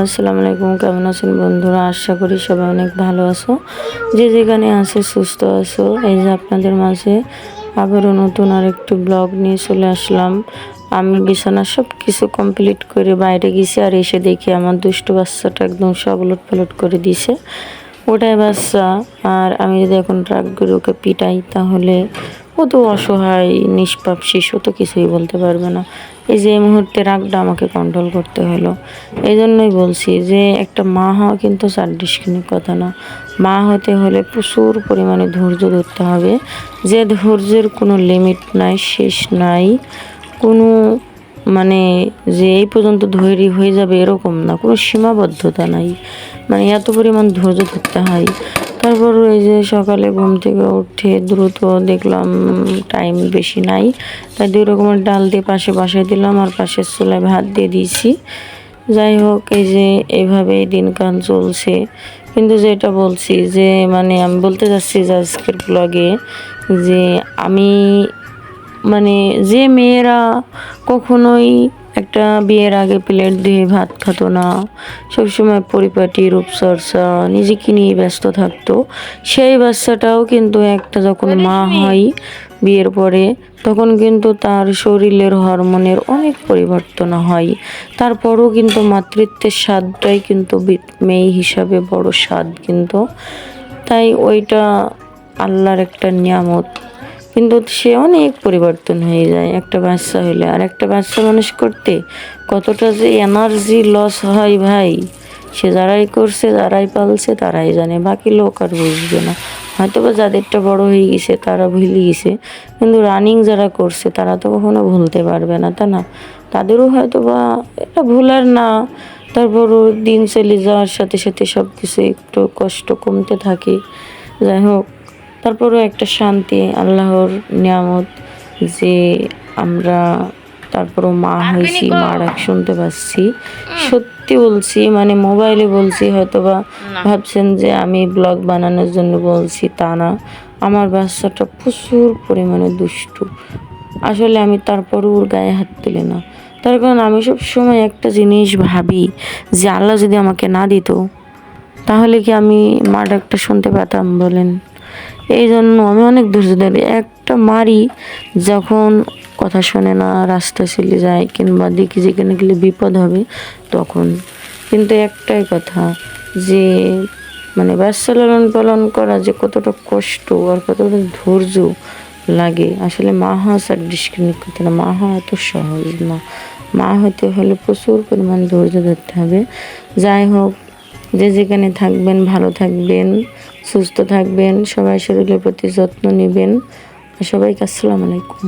আসসালামু আলাইকুম, কেমন আছেন বন্ধুরা? আশা করি সবাই অনেক ভালো আছো। যে যেখানে আছে, সুস্থ আছো। এই যে আপনাদের মাঝে আবারও নতুন আর একটু ব্লগ নিয়ে চলে আসলাম। আমি বিছানা সব কিছু কমপ্লিট করে বাইরে গেছি আর এসে দেখি আমার দুষ্টু বাচ্চাটা একদম সব উলট পালট করে দিছে। ওটাই বাচ্চা। আর আমি যদি এখন রাগগুলোকে পিটাই, তাহলে ও তো অসহায়, নিষ্পাপ শিশু তো কিছুই বলতে পারবে না। এই যে এই মুহূর্তে রাগটা আমাকে কন্ট্রোল করতে হলো। এই জন্যই বলছি যে একটা মা হওয়া কিন্তু চারডিসখানিক কথা না। মা হতে হলে প্রচুর পরিমাণে ধৈর্য ধরতে হবে। যে ধৈর্যের কোনো লিমিট নাই, শেষ নাই, কোনো মানে যে এই পর্যন্ত ধৈর্য হয়ে যাবে এরকম না, কোনো সীমাবদ্ধতা নাই। মানে এত পরিমাণ ধৈর্য ধরতে হয়। তারপর ওই যে সকালে ঘুম থেকে উঠে দ্রুত দেখলাম টাইম বেশি নাই। তাই দুই রকমের ডাল দিয়ে পাশে বাসায় দিলাম আর পাশের চুলায় ভাত দিয়ে দিয়েছি। যাই হোক, এই যে এভাবেই দিনকাল চলছে। কিন্তু যেটা বলছি যে মানে আমি বলতে চাচ্ছি যে আজকের ব্লগে যে আমি মানে যে মেয়েরা কখনোই একটা বিয়ের আগে প্লেট দিয়ে ভাত খেতো না সবসময় পরিপাটি রূপচর্চা নিজেকে নিয়ে ব্যস্ত থাকতো সেই বাচ্চাটাও কিন্তু একটা যখন মা হয় বিয়ের পরে তখন কিন্তু তার শরীরের হরমোনের অনেক পরিবর্তন হয়। তারপরও কিন্তু মাতৃত্বের স্বাদটাই কিন্তু মেয়ে হিসাবে বড় স্বাদ কিন্তু। তাই ওইটা আল্লাহর একটা নিয়ামত। কিন্তু সে অনেক পরিবর্তন হয়ে যায়। একটা বাচ্চা হলে আর একটা বাচ্চা মানুষ করতে কতটা যে এনার্জি লস হয় ভাই। সে যারাই করছে, যারাই পালছে, তারাই জানে। বাকি লোক আর বুঝবে না। হয়তো বা যাদেরটা বড় হয়ে গেছে, তারা ভুলে গেছে। কিন্তু রানিং যারা করছে, তারা তো কখনো ভুলতে পারবে না তা না? তাদেরও হয়তো বা এটা ভুলার না। তারপরও দিন চলে যাওয়ার সাথে সাথে সব কিছু একটু কষ্ট কমতে থাকে। যাই হোক তারপরও একটা শান্তি আল্লাহর নিয়ামত যে আমরা তারপরও মা হয়েছি মা ডাক শুনতে পাচ্ছি। সত্যি বলছি মানে মোবাইলে বলছি হয়তো বা ভাবছেন যে আমি ব্লগ বানানোর জন্য বলছি তা না। আমার বাচ্চাটা প্রচুর পরিমাণে দুষ্টু। আসলে আমি তারপরও ওর গায়ে হাত তুলি না। তার কারণ আমি সব সময় একটা জিনিস ভাবি যে আল্লাহ যদি আমাকে না দিত তাহলে কি আমি মা ডাকটা শুনতে পেতাম বলেন? এই জন্য আমি অনেক ধৈর্য ধরি। একটা মারি যখন কথা শোনে না রাস্তা চলে যায় কিংবা দেখি যেখানে গেলে বিপদ হবে তখন। কিন্তু একটাই কথা যে মানে বাচ্চা লালন পালন করা যে কতটা কষ্ট আর কতটা ধৈর্য লাগে, আসলে মা হওয়া স্যার ডিসক্রিমিনেট করতে না। মা হওয়া এত সহজ না। মা হতে হলে প্রচুর পরিমাণ ধৈর্য ধরতে হবে। যাই হোক যে যেখানে থাকবেন, ভালো থাকবেন, সুস্থ থাকবেন সবাই শরীরের প্রতি যত্ন নেবেন। সবাইকে আসসালামু আলাইকুম।